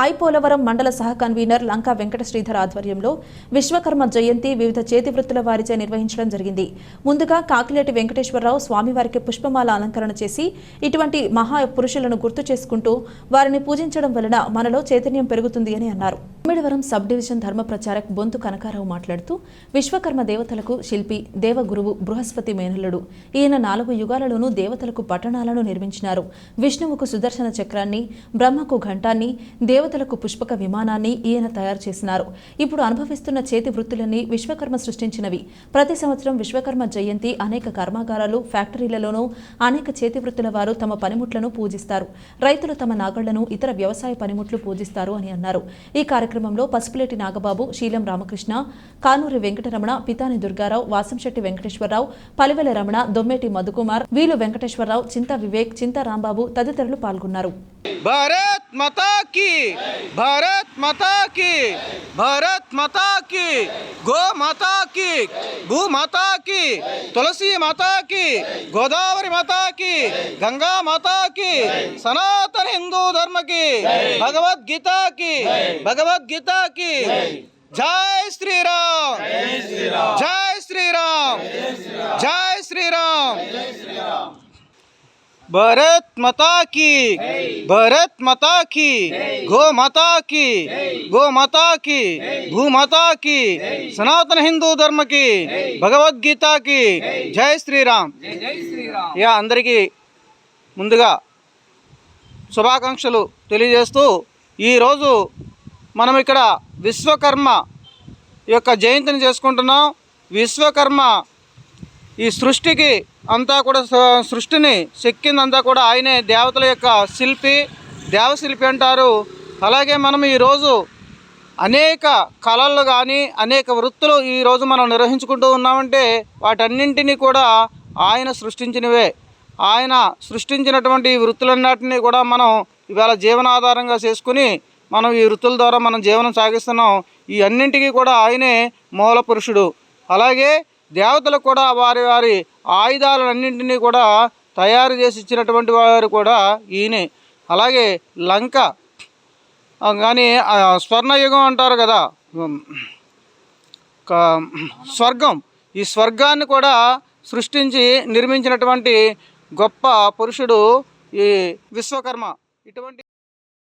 ఐపోలవరం మండల సహ కన్వీనర్ లంకా వెంకట శ్రీధర్ ఆధ్వర్యంలో విశ్వకర్మ జయంతి వివిధ చేతి వృత్తుల వారిచే నిర్వహించడం జరిగింది. ముందుగా కాకిలేటి వెంకటేశ్వరరావు స్వామివారికి పుష్పమాల అలంకరణ చేసి ఇటువంటి మహా పురుషులను గుర్తు చేసుకుంటూ వారిని పూజించడం వలన మనలో చైతన్యం పెరుగుతుంది అని అన్నారు. ఉమ్మడివరం సబ్ డివిజన్ ధర్మ ప్రచారక్ బొంతు కనకారావు మాట్లాడుతూ విశ్వకర్మ దేవతలకు శిల్పి దేవగురువు బృహస్పతి మేనల్లుడు. ఈయన నాలుగు యుగాలలోనూ దేవతలకు పట్టణాలను నిర్మించినారు. విష్ణువుకు సుదర్శన చక్రాన్ని బ్రహ్మకు ఘంటాన్ని దేవతలకు పుష్పక విమానాన్ని ఈయన తయారు చేసినారు. ఇప్పుడు అనుభవిస్తున్న చేతి వృత్తులన్నీ విశ్వకర్మ సృష్టించినవి. ప్రతి సంవత్సరం విశ్వకర్మ జయంతి అనేక కర్మాగారాలు ఫ్యాక్టరీలలోనూ అనేక చేతి వృత్తుల వారు తమ పనిముట్లను పూజిస్తారు. రైతులు తమ నాగళ్ళను ఇతర వ్యవసాయ పనిముట్లు పూజిస్తారు అని అన్నారు. ఈ కార్యక్రమంలో పసుపులేటి నాగబాబు శీలం రామకృష్ణ కానూరి వెంకటరమణ పితాని దుర్గారావు వాసంశెట్టి వెంకటేశ్వరరావు పలివెల రమణ దొమ్మేటి మధుకుమార్ వీలు వెంకటేశ్వరరావు చింత వివేక్ చింత రాంబాబు తదితరులు పాల్గొన్నారు. భారత్ మాతా కీ भारत माता की भारत माता की गो माता की भू माता की तुलसी माता की गोदावरी माता की गंगा माता की सनातन हिंदू धर्म की भगवत गीता की भगवत गीता की। जय श्री राम। जय श्री राम। భరత్ మతాకి భరత్ మతాకి గో మతాకి గో మతాకి భూమతాకి సనాతన హిందూ ధర్మకి భగవద్గీతకి జై శ్రీరామ్. ఇక అందరికీ ముందుగా శుభాకాంక్షలు తెలియజేస్తూ ఈరోజు మనం ఇక్కడ విశ్వకర్మ యొక్క జయంతిని చేసుకుంటున్నాం. విశ్వకర్మ ఈ సృష్టికి అంతా కూడా స- సృష్టిని చెక్కిందంతా కూడా ఆయనే దేవతల యొక్క శిల్పి దేవశిల్పి అంటారు. అలాగే మనం ఈరోజు అనేక కళలు కానీ అనేక వృత్తులు ఈరోజు మనం నిర్వహించుకుంటూ ఉన్నామంటే వాటన్నింటినీ కూడా ఆయన సృష్టించినవే. ఆయన సృష్టించినటువంటి ఈ వృత్తులన్నింటినీ కూడా మనం ఇవాళ జీవనాధారంగా చేసుకుని మనం ఈ వృత్తుల ద్వారా మనం జీవనం సాగిస్తున్నాం. ఈ అన్నింటికీ కూడా ఆయనే మూల పురుషుడు. అలాగే దేవతలకు కూడా వారి వారి ఆయుధాలన్నింటినీ కూడా తయారు చేసి ఇచ్చినటువంటి వారు కూడా ఈయనే. అలాగే లంక. కానీ స్వర్ణయుగం అంటారు కదా. స్వర్గం. ఈ స్వర్గాన్ని కూడా సృష్టించి నిర్మించినటువంటి గొప్ప పురుషుడు ఈ విశ్వకర్మ. ఇటువంటి